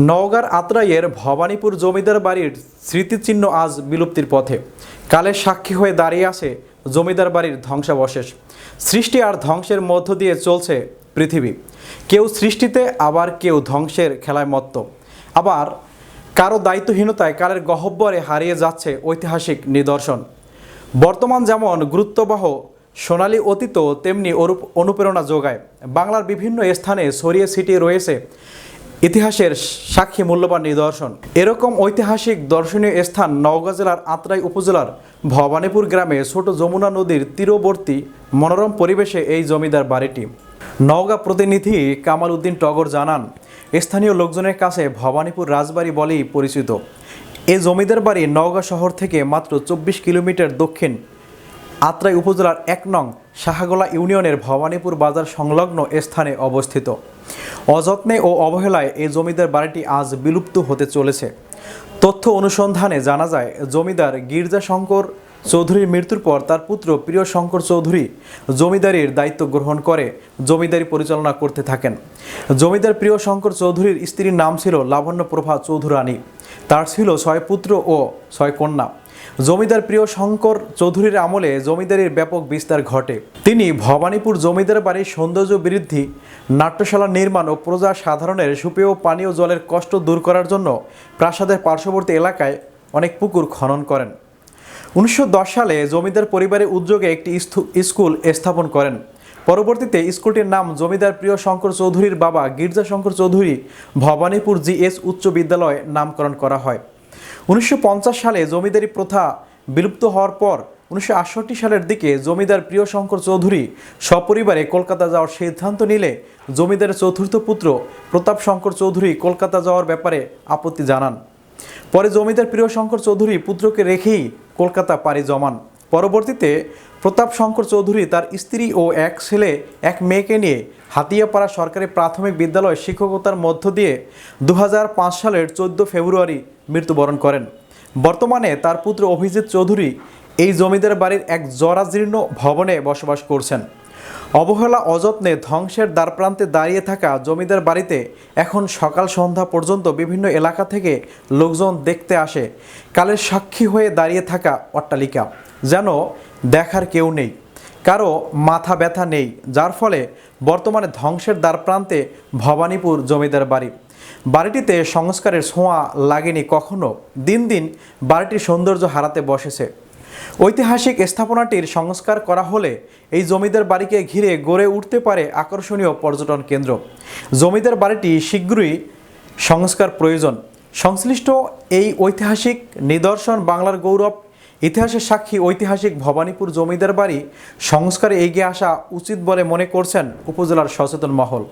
নওগাঁর আত্রাইয়ের ভবানীপুর জমিদার বাড়ির স্মৃতিচিহ্ন আজ বিলুপ্তির পথে। কালের সাক্ষী হয়ে দাঁড়িয়ে আছে জমিদার বাড়ির ধ্বংসাবশেষ। সৃষ্টি আর ধ্বংসের মধ্য দিয়ে চলছে পৃথিবী। কেউ সৃষ্টিতে, আবার কেউ ধ্বংসের খেলায় মত্ত। আবার কারও দায়িত্বহীনতায় কালের গহব্বরে হারিয়ে যাচ্ছে ঐতিহাসিক নিদর্শন। বর্তমান যেমন গুরুত্ববহ, সোনালী অতীত তেমনি অনুপ- অনুপ্রেরণা যোগায়। বাংলার বিভিন্ন স্থানে ছড়িয়ে ছিটিয়ে রয়েছে ইতিহাসের সাক্ষী মূল্যবান নিদর্শন। এরকম ঐতিহাসিক দর্শনীয় স্থান নওগাঁ জেলার আত্রাই উপজেলার ভবানীপুর গ্রামে ছোট যমুনা নদীর তীরবর্তী মনোরম পরিবেশে এই জমিদার বাড়িটি। নওগাঁ প্রতিনিধি কামাল উদ্দিন টগর জানান, স্থানীয় লোকজনের কাছে ভবানীপুর রাজবাড়ি বলেই পরিচিত। এই জমিদার বাড়ি নওগাঁ শহর থেকে মাত্র চব্বিশ কিলোমিটার দক্ষিণ। আত্রাই উপজেলার এক নং সাহাগোলা ইউনিয়নের ভবানীপুর বাজার সংলগ্ন স্থানে অবস্থিত। অযত্নে ও অবহেলায় এই জমিদার বাড়িটি আজ বিলুপ্ত হতে চলেছে। তথ্য অনুসন্ধানে জানা যায়, জমিদার গির্জা শঙ্কর চৌধুরীর মৃত্যুর পর তার পুত্র প্রিয় শঙ্কর চৌধুরী জমিদারির দায়িত্ব গ্রহণ করে জমিদারি পরিচালনা করতে থাকেন। জমিদার প্রিয় শঙ্কর চৌধুরীর স্ত্রীর নাম ছিল লাবণ্য প্রভা চৌধুরানী। তার ছিল ছয় পুত্র ও ছয় কন্যা। জমিদার প্রিয় শঙ্কর চৌধুরীর আমলে জমিদারির ব্যাপক বিস্তার ঘটে। তিনি ভবানীপুর জমিদার বাড়ির সৌন্দর্য বৃদ্ধি, নাট্যশালা নির্মাণ ও প্রজা সাধারণের সুপেয় পানীয় জলের কষ্ট দূর করার জন্য প্রাসাদের পার্শ্ববর্তী এলাকায় অনেক পুকুর খনন করেন। উনিশশো দশ সালে জমিদার পরিবারের উদ্যোগে একটি স্কুল স্থাপন করেন। পরবর্তীতে স্কুলটির নাম জমিদার প্রিয় শঙ্কর চৌধুরীর বাবা গির্জা শঙ্কর চৌধুরী ভবানীপুর জিএস উচ্চ বিদ্যালয় নামকরণ করা হয়। উনিশশো পঞ্চাশ সালে জমিদারি প্রথা বিলুপ্ত হওয়ার পর উনিশশো আটষট্টি সালের দিকে জমিদার প্রিয় শঙ্কর চৌধুরী সপরিবারে কলকাতা যাওয়ার সিদ্ধান্ত নিলে জমিদারের চতুর্থ পুত্র প্রতাপ শঙ্কর চৌধুরী কলকাতা যাওয়ার ব্যাপারে আপত্তি জানান। পরে জমিদার প্রিয় শঙ্কর চৌধুরী পুত্রকে রেখেই কলকাতা পাড়ি জমান। পরবর্তীতে প্রতাপ শঙ্কর চৌধুরী তার স্ত্রী ও এক ছেলে, এক মেয়েকে নিয়ে হাতিয়াপাড়া সরকারি প্রাথমিক বিদ্যালয়ে শিক্ষকতার মধ্য দিয়ে দু হাজার পাঁচ সালের চোদ্দ ফেব্রুয়ারি মৃত্যুবরণ করেন। বর্তমানে তার পুত্র অভিজিৎ চৌধুরী এই জমিদার বাড়ির এক জরাজীর্ণ ভবনে বসবাস করছেন। অবহেলা অযত্নে ধ্বংসের দ্বারপ্রান্তে দাঁড়িয়ে থাকা জমিদার বাড়িতে এখন সকাল সন্ধ্যা পর্যন্ত বিভিন্ন এলাকা থেকে লোকজন দেখতে আসে। কালের সাক্ষী হয়ে দাঁড়িয়ে থাকা অট্টালিকা, যেন দেখার কেউ নেই। কারও মাথা ব্যথা নেই, যার ফলে বর্তমানে ধ্বংসের দ্বারপ্রান্তে ভবানীপুর জমিদার বাড়ি। বাড়িটিতে সংস্কারের ছোঁয়া লাগেনি কখনো। দিন দিন বাড়িটির সৌন্দর্য হারাতে বসেছে। ঐতিহাসিক স্থাপনাটির সংস্কার করা হলে এই জমিদার বাড়িকে ঘিরে গড়ে উঠতে পারে আকর্ষণীয় পর্যটন কেন্দ্র। জমিদার বাড়িটি শীঘ্রই সংস্কার প্রয়োজন। সংশ্লিষ্ট এই ঐতিহাসিক নিদর্শন বাংলার গৌরব, ইতিহাসের সাক্ষী ঐতিহাসিক ভবানীপুর জমিদার বাড়ি সংস্কারে এগিয়ে আসা উচিত বলে মনে করছেন উপজেলার সচেতন মহল।